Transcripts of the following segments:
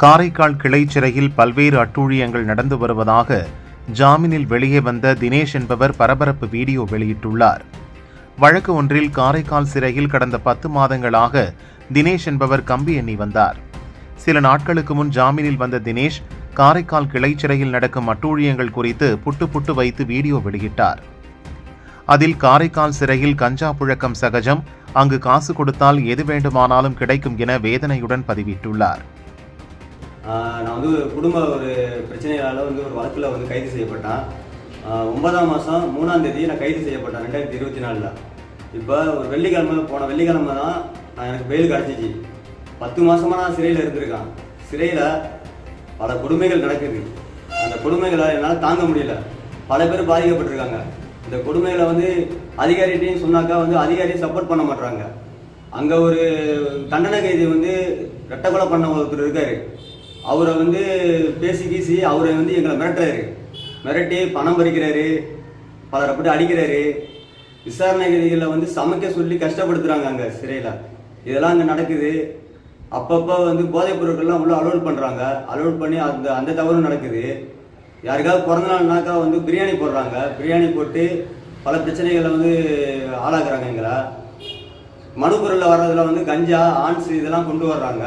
காரைக்கால் கிளை சிறையில் பல்வேறு அட்டூழியங்கள் நடந்து வருவதாக ஜாமீனில் வெளியே வந்த தினேஷ் என்பவர் பரபரப்பு வீடியோ வெளியிட்டுள்ளார். வழக்கு ஒன்றில் காரைக்கால் சிறையில் கடந்த பத்து மாதங்களாக தினேஷ் என்பவர் கம்பி எண்ணி வந்தார். சில நாட்களுக்கு முன் ஜாமீனில் வந்த தினேஷ் காரைக்கால் கிளை சிறையில் நடக்கும் அட்டூழியங்கள் குறித்து புட்டு புட்டு வைத்து வீடியோ வெளியிட்டார். அதில் காரைக்கால் சிறையில் கஞ்சா புழக்கம் சகஜம் அங்கு காசு கொடுத்தால் எது வேண்டுமானாலும் கிடைக்கும் என வேதனையுடன் பதிவிட்டுள்ளார். நான் வந்து ஒரு குடும்ப ஒரு பிரச்சனையால் வந்து ஒரு வழக்கில் வந்து கைது செய்யப்பட்டேன். ஒன்பதாம் மாதம் மூணாம் தேதி நான் கைது செய்யப்பட்டேன் ரெண்டாயிரத்தி இருபத்தி நாலில். இப்போ ஒரு வெள்ளிக்கிழமை போன வெள்ளிக்கிழமை தான் நான் எனக்கு பெயில் கிடச்சிச்சு. பத்து மாதமாக நான் சிறையில் இருந்திருக்கேன். சிறையில் பல கொடுமைகள் நடக்குது. அந்த கொடுமைகளை என்னால் தாங்க முடியல. பல பேர் பாதிக்கப்பட்டிருக்காங்க. இந்த கொடுமைகளை வந்து அதிகாரிகிட்டையும் சொன்னாக்கா வந்து அதிகாரி சப்போர்ட் பண்ண மாட்டுறாங்க அங்கே ஒரு தண்டனை கைதி வந்து ரெட்டை கொலை பண்ண ஒருத்தர் இருக்காரு. அவரை வந்து பேசி பேசி அவரை வந்து எங்களை மிரட்டுறாரு. மிரட்டி பணம் பறிக்கிறாரு. பலரை போட்டு அடிக்கிறாரு. விசாரணை கைதிகளை வந்து சமைக்க சொல்லி கஷ்டப்படுத்துகிறாங்க அங்கே சிறையில். இதெல்லாம் அங்கே நடக்குது. அப்பப்போ வந்து போதைப் பொருட்கள்லாம் உள்ள அலோட் பண்ணுறாங்க அலோட் பண்ணி அந்த அந்த தவறும் நடக்குது. யாருக்காவது பிறந்தநாள்னாக்கா வந்து பிரியாணி போடுறாங்க. பிரியாணி போட்டு பல பிரச்சனைகளை வந்து ஆளாக்குறாங்க எங்களை. மனுப்பொருளில் வர்றதுல வந்து கஞ்சா ஆன்ஸ் இதெல்லாம் கொண்டு வர்றாங்க.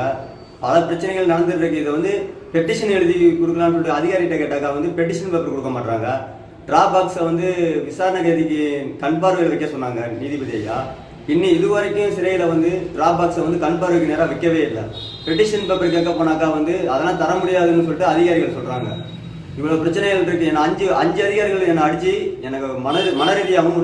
பல பிரச்சனைகள் நடந்துட்டு இருக்கு இதை வந்து பெட்டிஷன் எழுதி கொடுக்கலாம்னு சொல்லிட்டு அதிகாரிகிட்ட கேட்டாக்கா வந்து பெட்டிஷன் பேப்பர் கொடுக்க மாட்டாங்க ட்ரா பாக்ஸை வந்து விசாரணை கைதிக்கு கண்பார்வையில் வைக்க சொன்னாங்க நீதிபதி ஐயா. இன்னும் இது வரைக்கும் சிறையில் வந்து ட்ரா பாக்ஸை வந்து கண் பார்வைக்கு நேராக வைக்கவே இல்லை. பெட்டிஷன் பேப்பர் கேட்க போனாக்கா வந்து அதெல்லாம் தர முடியாதுன்னு சொல்லிட்டு அதிகாரிகள் சொல்கிறாங்க இவ்வளோ பிரச்சனைகள் இருக்குது என்னை அஞ்சு அஞ்சு அதிகாரிகள் என்னை அடித்து எனக்கு மன மன ரீதியாகவும்